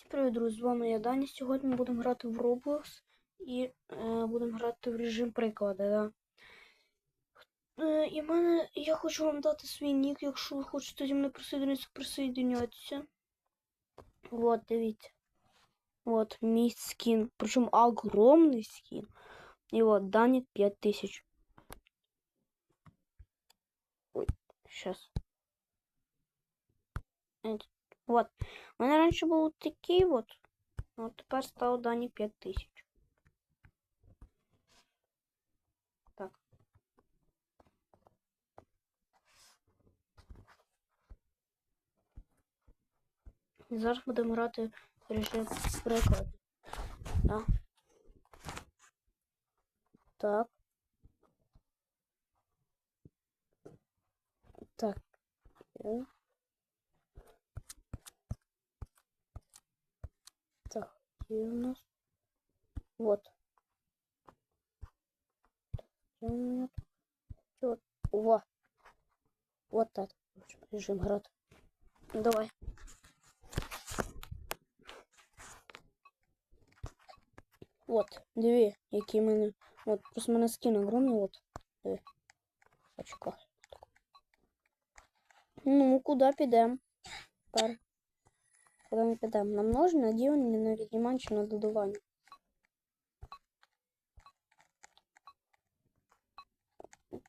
Всім привіт, друзі! З вами я Даня. Сьогодні ми будемо грати в Roblox і е, будемо грати в режим прикладу. Да? Е, і мене я хочу вам дати свій нік, якщо ви хочете зі мною присоединитися, присоединяйтеся. Вот, дивіться. Вот мій скін. Причому огромний скін. І от Данік 5000. Ой, сейчас. Вот. У мене раніше був такий от. А от тепер став дані 5000. Так. І зараз будемо грати в режим приклад. Так. Так. Так. где у нас? Вот. Где у меня? Вот. Во. Вот так. В общем, Режим град. Ну, Давай. Вот, дві, які в мене. От, просто в мене скін огромний, от. Диви. Очко. Ну, куди підемо? Тепер. Куди ми підемо? На множення, на ділення, на віднімання чи на додавання?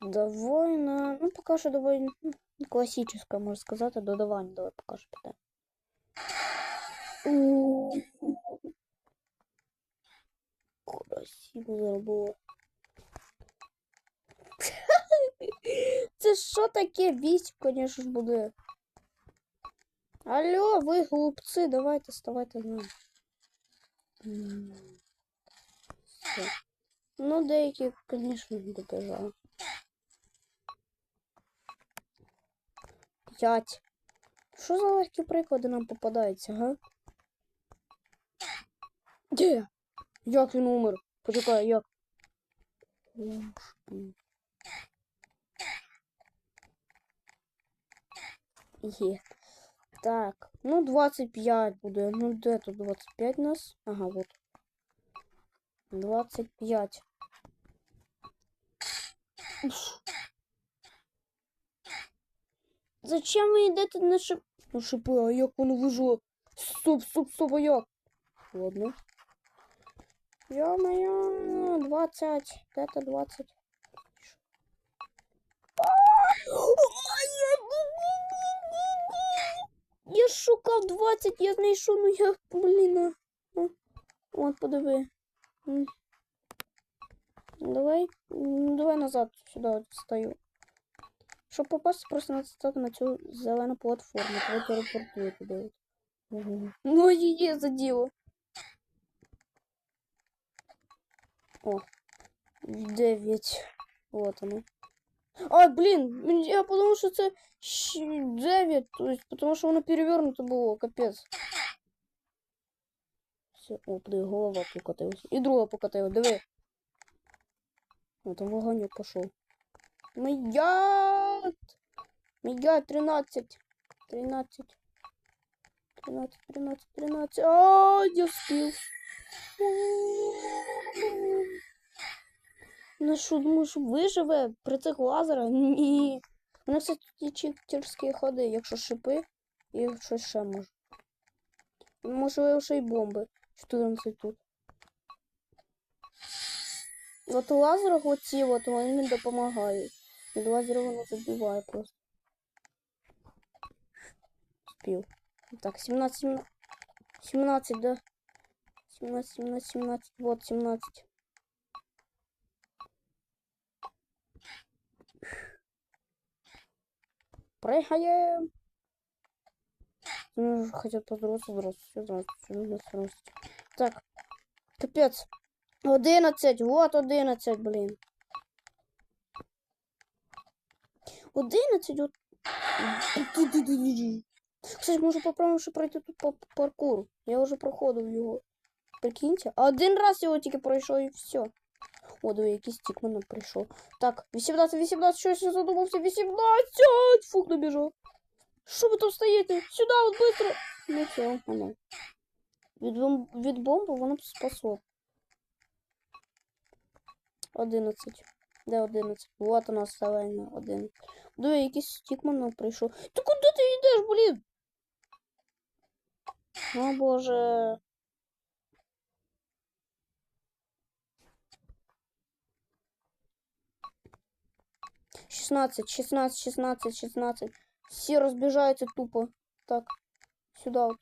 Давай на... Ну, поки що давай ну, класичне, можна сказати, додавання. Давай поки що підемо. У. Красиво зробило. Це що таке? Вісь, звісно ж, буде. Алло, ви глупці, давайте нами. М, все. Ну, деякі, звісно, добежали. П'ять. Що за легкі приклади нам попадаються, га? Де? Як він умер? Почекай, як? Є. Так, ну 25 буде. Ну де тут 25 у нас? Ага, вот. 25. Уф. Зачем ви йдете на шип... На шипи, а як воно вижило? Стоп, стоп, стоп, а як? Ладно. Ё-моё, 20. Это 20. Я шукав 20, я знайшов, ну я, блін. О, От, подиви. Давай, давай назад сюди встаю. Щоб попасти, просто треба стати на цю зелену платформу. Тебе телепортує туди. от. Ну, її за діло. О, 9. Вот оно. А, блин, я подумал, что это 9, то есть, потому что оно перевернуто было, капец. Все, о, блин, голова покатилась. И друга покатилась, диви. О, там вогонек пошел. Мият! Мият, 13. 13. 13, 13, 13. А, я спил. Ну що, думаю, що виживе при цих лазерах? Ні. У нас ті читерські ходи, якщо шипи і щось ще може. Можливо, ще й бомби. 14 тут. От у лазерах оці от вони мені допомагають. Від лазера воно забиває просто. Спів. Так, 17, 17. 17, да? 17, 17, 17. Вот 17. Прыгаем. Ну, хотят поздороваться, здравствуйте, здравствуйте, здравствуйте. Так, капец. 11, вот 11, блин. 11, вот. Кстати, може попробуємо ще пройти тут по паркуру. Я вже проходив його. Прикиньте. Один раз його тільки пройшов і все. О, диви, якийсь тік мене прийшов. Так, 18, 18, щось я задумався. 18! Фух, добіжав. Що ви тут стоїте? Сюди, от быстро. Ну все, воно. Від, від бомби воно б спасло. 11. Де 11? Вот нас зелена 11. Диви, якийсь стікман прийшов. Ти куди ти йдеш, блін? О боже. Шістнадцять, шістнадцять, шістнадцять, шістнадцять. Всі розбіжаються тупо. Так, сюди от.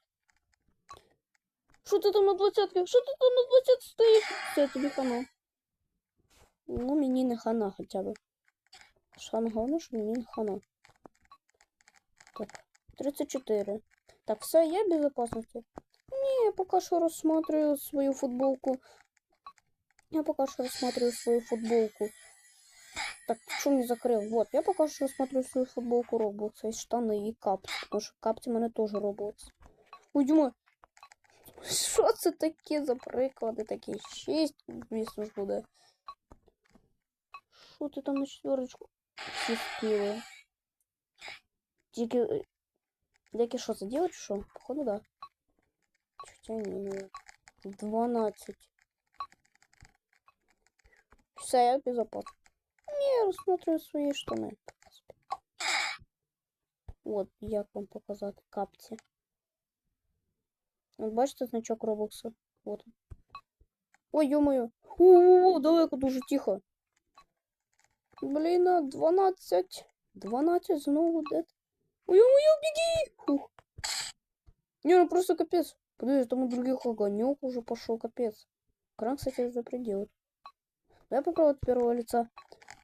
Що ти там на двадцятки? Що ти там на двадцятки стоїш? Все, тобі хана. Ну, мені не хана хоча б. Саме головне, що мені не хана. Так, 34. Так, все, я в безопасности. Не, я пока что рассматриваю свою футболку. Я пока что рассматриваю свою футболку. Так, что не закрыл? Вот, я пока что рассматриваю свою футболку Роблокса и штаны, и капти. Потому що капти мене теж Роблокс. Діма, що це таке за приклади такі? Шість, звісно ж буде. Що ти там на четверочку? Всі спіли. Тільки... е, Деякі що, це діло чи? Походу, да. Хоча ні, ну. 12. Все, я безопасен. Не, я рассматриваю свои штаны. Вот, як вам показати капці. От бачите значок Роблокса? Вот. Ой, ё-моё. О, далеко дуже тихо. А 12. 12 знову де. Ой, ё-моё, беги! Фух. Не, ну просто капец. Подожди, там у других огонек уже пошел, капец. Кран, кстати, запределает. Давай попробуем от первого лица.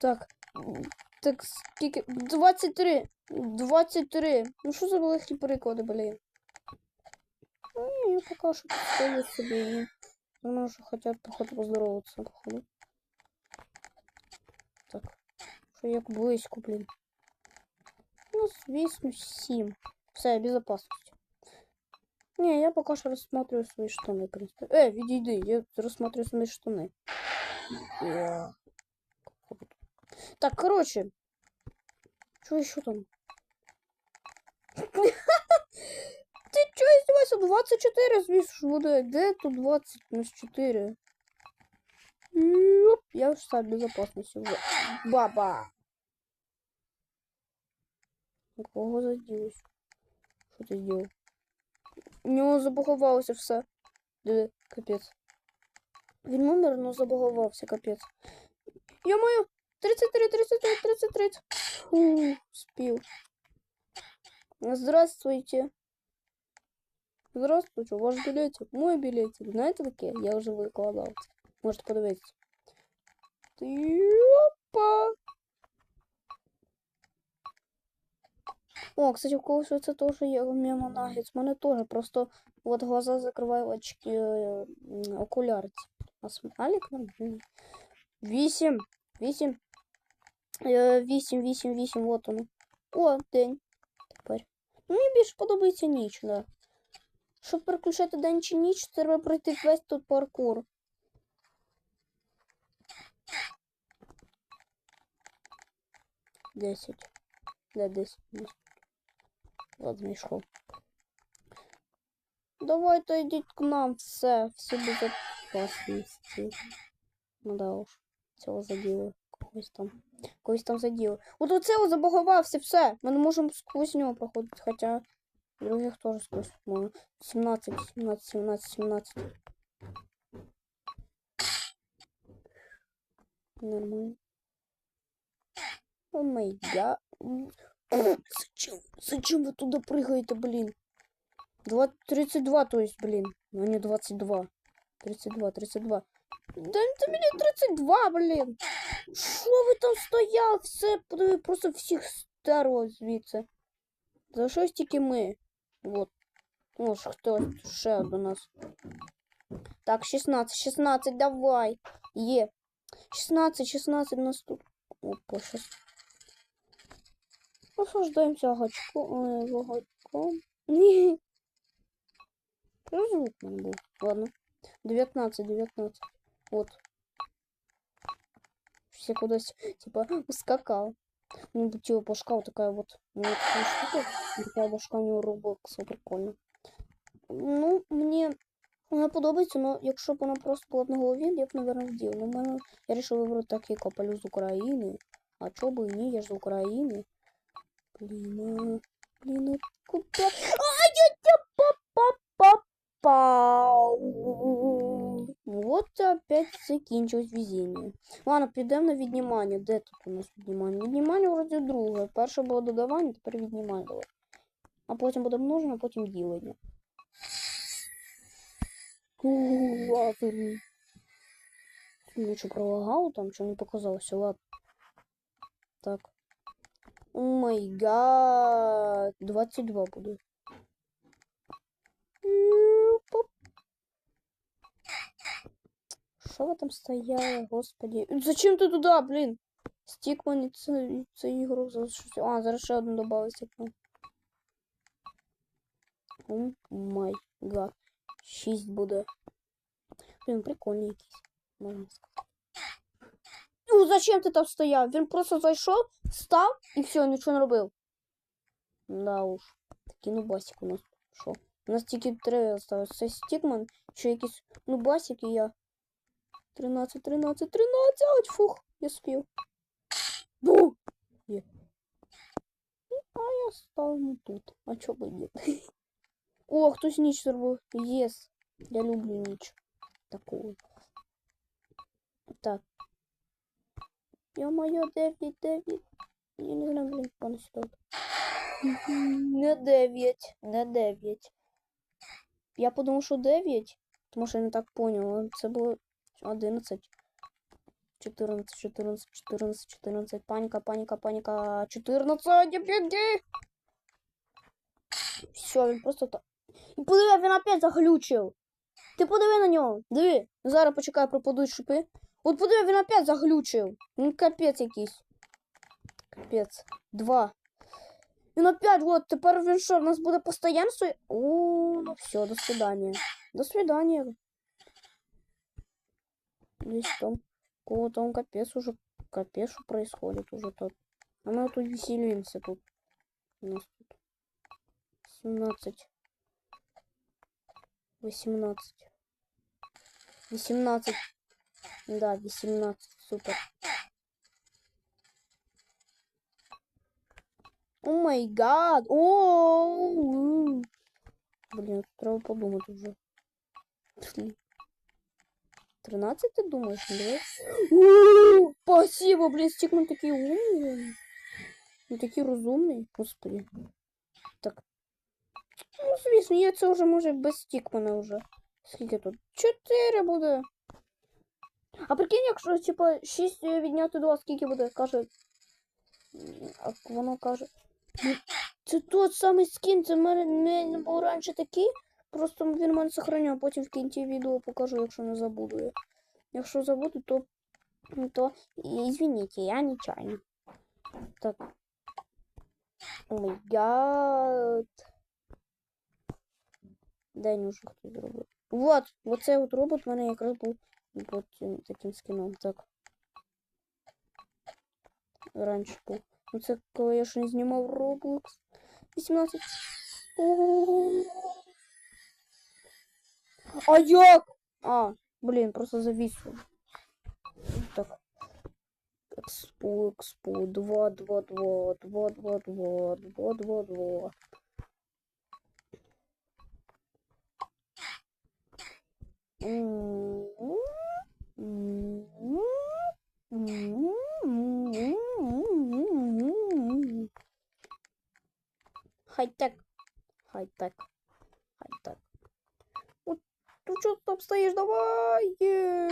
Так, м, так, скільки? 23. 23. Ну що за великі приклади, блін? Ну, ні, я пока що тут стою собі і думаю, що хотят, походу, поздороваться, походу. Так, що як близько, блін. Ну, звісно, 7. Все, безопасность. Не, я пока что рассматриваю свои штаны, в принципе. Э, відійди, я рассматриваю свои штаны. Я- Так, короче. Что еще там? Ты чё издеваешься? 24, звісно, буде. Де тут 20 плюс 4? Ёп, Я в штаб безопасности уже. Баба! Кого заділось? Що ти зробив? У нього забагувалося все. Диви, капець. Він умер, но забагувався, капець. Я маю 33, 33, 33. Фу, спів. Здравствуйте. Здравствуйте, ваш билетик. Мой билетик. Знаєте таке? Я вже викладав. Можете подивитися. Опа. О, кстати, у когось це теж є мимо нагіц. У мене теж. Просто вот глаза закриваю очки, е, м, окуляри. А смайлик нормальний. Вісім. Вісім. Е, Вісім, вісім, вісім, вот воно. О, день. Тепер. Мені більше подобається ніч, да. Щоб переключати день чи ніч, треба пройти весь тут паркур. Десять. Да, десять. Ладно, мішков. Давайте йдіть к нам, все, всі безопасності. Ну да уж, цього заділи. Когось там. Когось там заділи. От оце забагувався, все. Ми не можемо сквозь нього проходити, хоча других теж сквозь можна. 17, 17, 17, 17. Нормально. О май гад. Зачем? Зачем вы туда прыгаете, блин? Два- 32, то есть, блин. Ну, не 22. 32, 32. Да это мне 32, блин. Що ви там стояли? Все, подиви, просто всіх старо звідси. За щось тільки ми. Вот. О, ж хтось ще до нас. Так, 16, 16, давай. Є. 16, 16 нас тут. Опа, щас. Наслаждаемся огочком. Э, огоньком. Ні. Що звук в мене був? Ладно. 19, 19. Вот. Все кудись, типа, ускакал. Ну, типа, башка вот такая вот. Ну, вот такая штука. и Такая башка у него Roblox, прикольно. Ну, мне Вона подобається, але якщо б вона просто була б на голові, я б, мабуть, вділа. Ну, в мене я вирішив вибрати так, як копалю з України. А чого би і ні, я ж з України. Блін, а, блін, а куди? А, я тебя попал. Вот опять закінчилось везіння. Ладно, підемо на віднімання. Де тут у нас віднімання? Віднімання вроді друге. Перше було додавання, тепер віднімання. А потім буде множення, а потім ділення. Лазерний. Ну, що пролагало там, що не показалося, ладно. Так. О май гад. 22 буде. Що ви там стояли, господи? Зачем ти туди, блін? Стікман і це, і це за щось. А, зараз ще одну добавив стікман. О май гад. 6 буде. Блін, прикольний якийсь, можна сказати. Ну, зачем ти там стояв? Він просто зайшов, став і все, нічого не робив. Да уж. Такий нубасик у нас. Що? У нас тільки три осталось. Це стікман, ще якийсь нубасик і я. 13, 13, 13! Фух, я спів. Бу! Є. Ну, А я став не тут. А чого би ні? О, хтось ніч зробив. Єс. Я люблю ніч. Таку. Так. Ё-моё, 9, 9. Я не знаю, блин, пане сюди. Не 9, не 9. Я подумав, що 9, тому що я не так поняла. Це було 11. 14, 14, 14, 14. Паніка, паніка, паніка. 14, беги! Все, він просто так. І подиви, він опять заглючив. Ти подиви на нього. Диви. Зараз почекай, пропадуть шипи. От подиви, він опять заглючив. Ну, капець якийсь. Капець. Два. Він опять, от, тепер він що, у нас буде постоянство? О, все, до свидания. До свидания. Здесь там, кого там капец уже, капец, происходит уже тут. А мы тут веселимся тут. У нас тут 17. 18. 18. Да, 18. Супер. О май гад! О! Блін, треба подумати вже. Пішли. 13 ти думаєш, не О, Спасибо, блін, стікман такий умний. Ну такий розумний, господи. Так. Ну, звісно, я це вже може без стікмана вже. Скільки тут? 4 буде. А прикинь, якщо, типа, 6 відняти 2, скільки буде, каже. А воно каже. «Ну, Це тот самий скін, це в мене не був раніше такий. Просто він мене сохраняв, потім в кінці відео покажу, якщо не забуду я. Якщо забуду, то, то извините, я нечаянно. Так. О май уже хтось зробив. Вот, оцей от робот в мене якраз був цим таким скіном. Так. Раніше був. Ну це коли я ще не знімав Roblox. 18. О-о-о. А як? А, блін, просто завісив. Так. Експо, експо, 2, 2, 2, 2, 2, 2, 2, 2, 2. Хай-тек. Хай-тек. Хай-тек. Ти чого там стоїш? Давай! Є!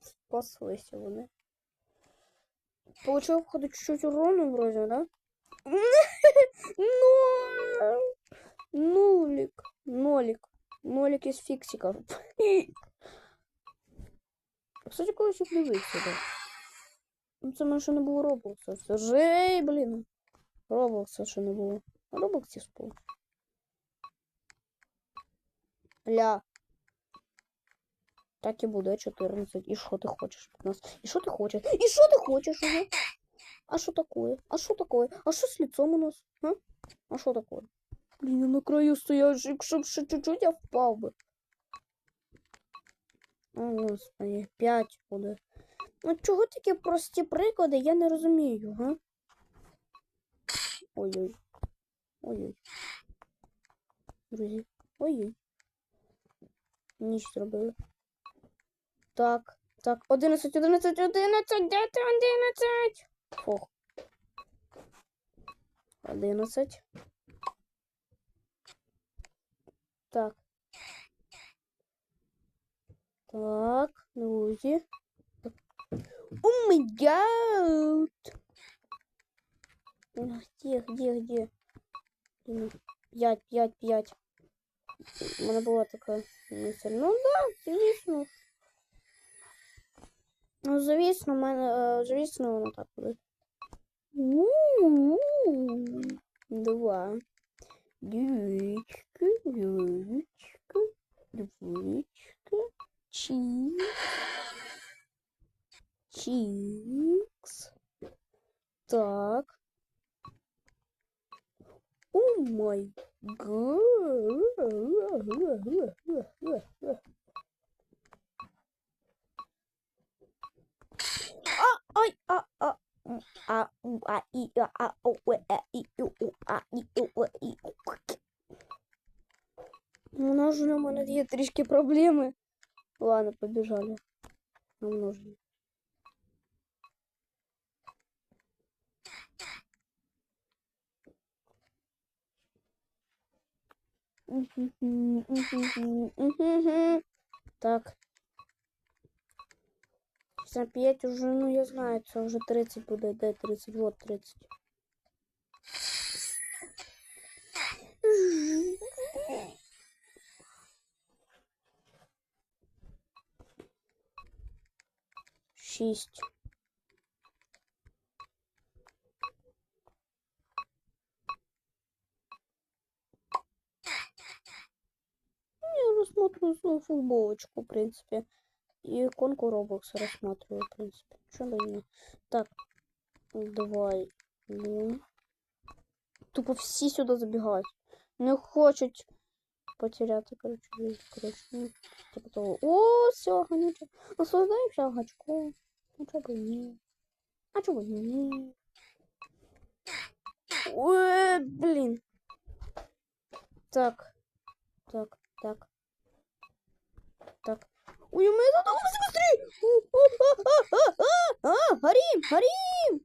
Спаслися вони. Получил, походу, чуть-чуть урона вроде, да? Ноль! Нулик. Нолик. Нолик из фиксиков. Кстати, колись їх дивився, да. Ну, Це мене ще не було Роблокса. Жей, блін. Роблокса ще не було. Роблоксі спав. Ля. Так і буде 14. І що ти хочеш від нас? І що ти хочеш? І що ти хочеш уже? А що такое? А що такое? А що з лицом у нас? А? А що такое? Блін, я на краю стояв, якщо б ще чуть-чуть я впав би. О, господи, 5 буде. Ну чого такі прості приклади, я не розумію, га? Ой-ой. Ой-ой. Друзі. Ой-ой ніч зробили. Так, так, 11, 11, 11, де ти 11? Фух. 11. Так. Так, друзі. О май гад! Где, где, где? 5, 5, 5. Она была такая мысль. Ну да, зависнув. Ну, зависнув, мене, э, завісно, воно так буде. Два. девочка, девочка, девочка, чікс, чікс. Так. О май гад. А, ай, а, а, м, а, у, а, і, а, а, о, е, е, і, у, у, а, і, у, е, і, у. Множення у мене є трішки проблеми. Ладно, побежали. На Так. За 5 уже, ну я знаю, це вже 30 буде, де 30, вот 30. Шість. Свою футболочку, в принципе. И иконку Roblox рассматриваю, в принципе. Чего бы не. Так, давай. Ну. Тупо всі сюди забігають. Не хочуть потеряти, коротше, жизнь, коротше. Ну, типу того. О, все, гонюче. Наслаждаємося гачком. А чого б ні? А чого б ні? Ой, блін. Так. Так, так. Мене задумався быстрей! А, горім, горім!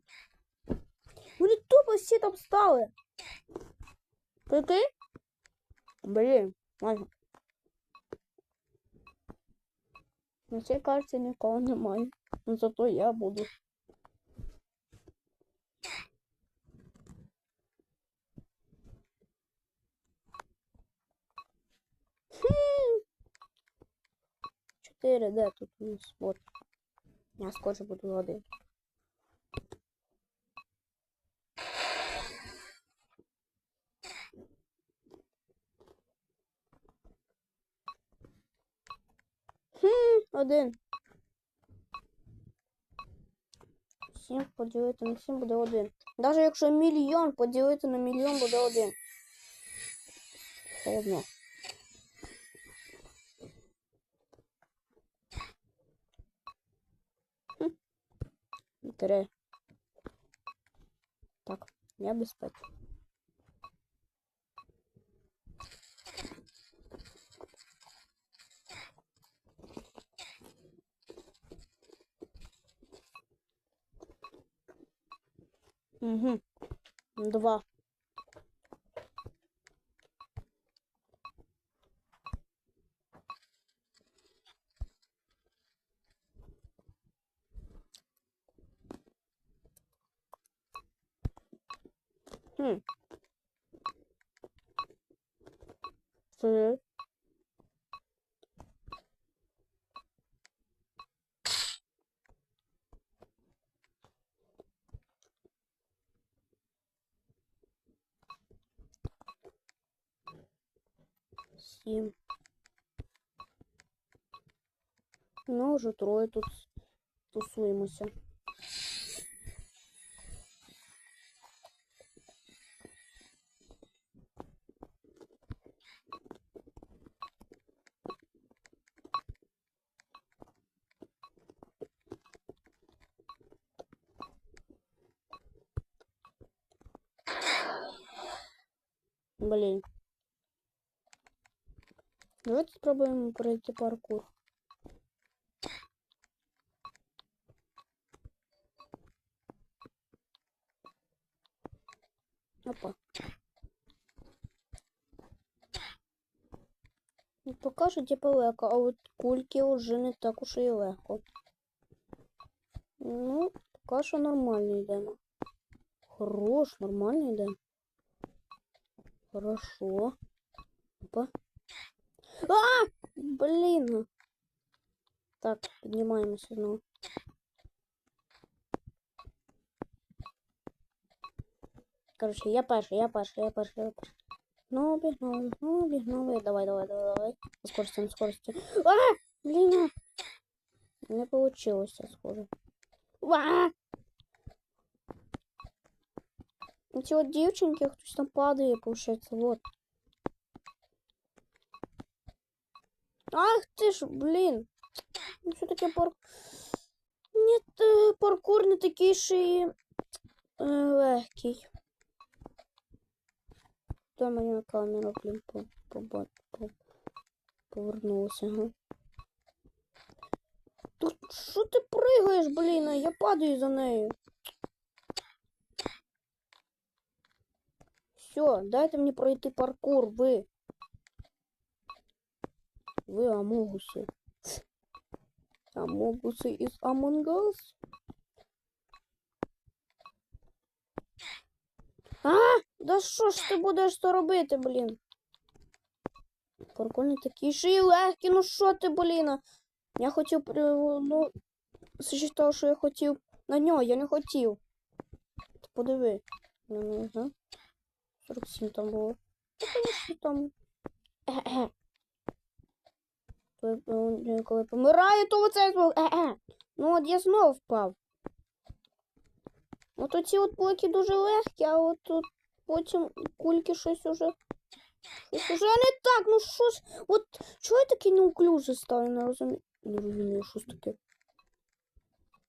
Вони тупо всі там стали. Ты? Блін, ладно. На цій карті нікого немає. Ну зато я буду. 4, де тут у нас от. Я скоро буду воды. Хм, один. Сім поділити на сім буде один. Навіть якщо мільйон поділити на мільйон буде один. Холодно. Три. Так, я безпеки. Угу. Два. Хм. Три. Сім. Ну, вже троє тут тусуємося. Блін. Давайте спробуємо пройти паркур. Опа. Поки що типу легко, а от кульки вже не так уж і легко. Ну, поки що нормально йдемо. Хорош, нормально йде. Хорошо. Опа. А! Блін. Так, піднімаємося знову. Короче, я перший, я перший, я перший, я перший. Ну, бігнули, ну, бігнули. Давай, давай, давай, давай. На скорості. А! Блін. Не получилось, схоже. А! Ці от дівчинки, хтось там падає, получается, вот. Ах ти ж, блін. Ну що таке парк... Ні, е, паркур не такий ще й е, легкий. Та моя камера, блін, по, по, по, по, повернулася, ага. Тут що ти пригаєш, блін, я падаю за нею. Все, дайте мені пройти паркур, ви. Ви амогуси. Амогуси із Among Us. А, да що ж ти будеш то робити, блін? Паркур не такий ще й легкий, ну що ти, блін? Я при- ну, того, що я хотів на нього, я не хотів. Ти подиви. Ну, ага. 47 там було. Ну, там. Коли, е, помираю, то оце звук. Е-е. Ну от я знов впав. От оці от блоки дуже легкі, а от тут потім кульки щось уже. Щось уже не так, ну що ж. От чого я такий неуклюжий став, я не розумію. Не розумію, що ж таке.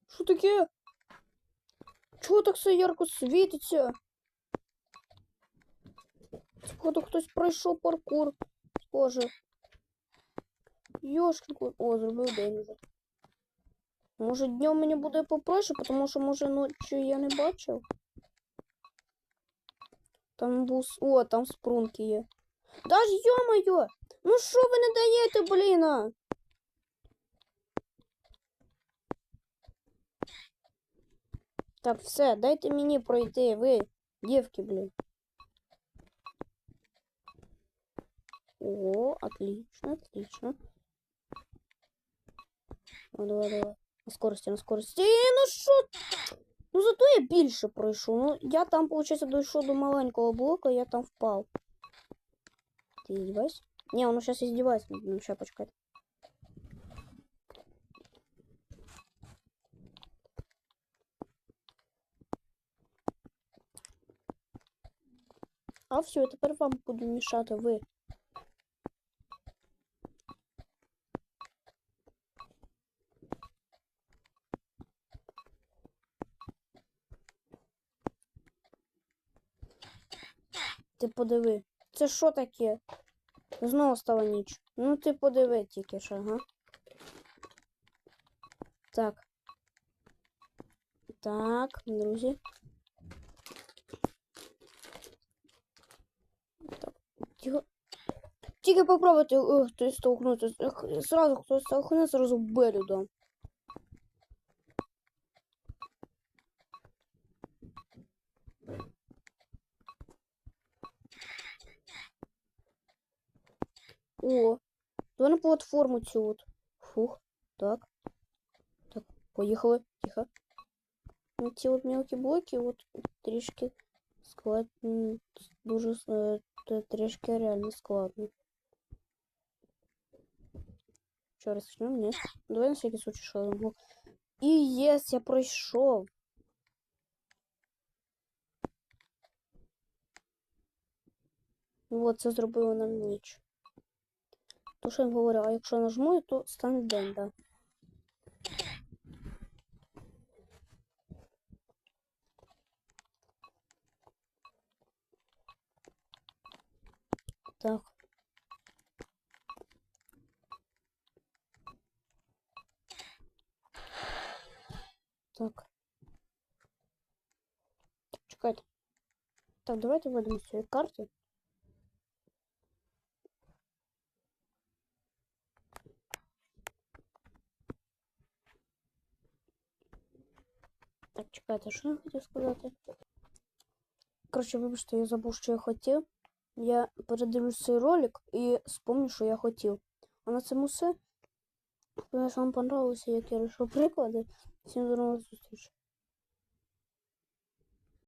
Що таке? Чого так все ярко світиться? Походу хтось пройшов паркур. Схоже. Йошкін кот. О, зробив день уже. Може днем мені буде попроще, тому що може ночі я не бачив. Там був. с- О, там спрунки є. Да ж йо-моє! Ну що ви не даєте, блін? Так, все, дайте мені пройти, ви, дівки, блін. О, отлично, отлично. Ну, давай, давай. На скорості, на скорості. Е, Ну що? Ну зато я більше пройшов. Ну, я там, виходить, дійшов до маленького блока, я там впав. Ти издевайся? Не, он сейчас издевается. Ну, почекай. А все, тепер вам буду мішати ви. Ти подиви. Це що таке? Знову стала ніч. Ну ти подиви тільки що, ага. Так. Так, друзі. Так, тихо. Тільки попробуйте о, хтось столкнути. Сразу хтось столкне, сразу белю О, давай на платформу цю от. Фух, так. Так, поїхали. Тихо. Ну, Ці от мелкі блоки, от трішки склад... м, дуже е, трішки реально складно. Ще раз почнемо? Ні. Давай на всякий случай блок. І єс, я пройшов. Ну от, це зробило нам ніч. То, що я говорю, а якщо нажму, то стане день, да. Так. Так. Чекайте. Так, давайте введемо з цієї Чекайте, що я хотів сказати? Коротше, вибачте, я забув, що я хотів. Я передивлюсь цей ролик і спомню, що я хотів. А на цьому все. Якщо вам понравилося, як я рішив приклади. Всім до нових зустрічей.